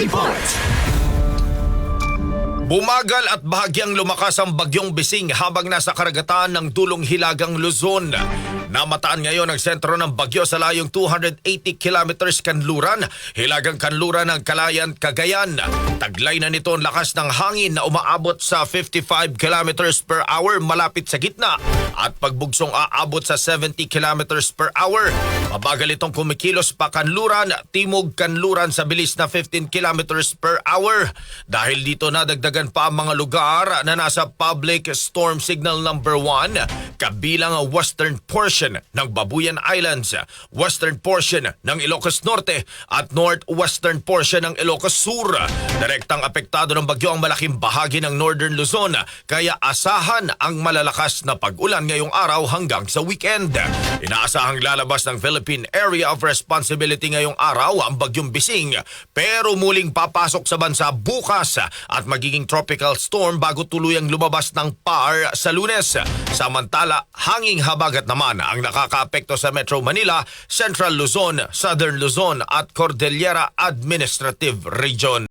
report. Bumagal at bahagyang lumakas ang bagyong Bising habang nasa karagatan ng dulong Hilagang Luzon. Namataan ngayon ang sentro ng bagyo sa layong 280 kilometers kanluran, Hilagang Kanluran ng Kalayan, Cagayan. Taglay na nito ang lakas ng hangin na umaabot sa 55 kilometers per hour malapit sa gitna at pagbugsong aabot sa 70 kilometers per hour. Mabagal itong kumikilos pa kanluran, timog kanluran sa bilis na 15 kilometers per hour. Dahil dito nadagdagan pa ang mga lugar na nasa public storm signal number 1, kabilang ang western portion ng Babuyan Islands, western portion ng Ilocos Norte at northwestern portion ng Ilocos Sur. Direktang apektado ng bagyo ang malaking bahagi ng Northern Luzon kaya asahan ang malalakas na pag-ulan ngayong araw hanggang sa weekend. Inaasahang lalabas ng Philippine Area of Responsibility ngayong araw ang bagyong Bising pero muling papasok sa bansa bukas at magiging tropical storm bago tuluyang lumabas ng PAR sa lunes. Samantala, hanging habagat naman ang nakakaapekto sa Metro Manila, Central Luzon, Southern Luzon at Cordillera Administrative Region.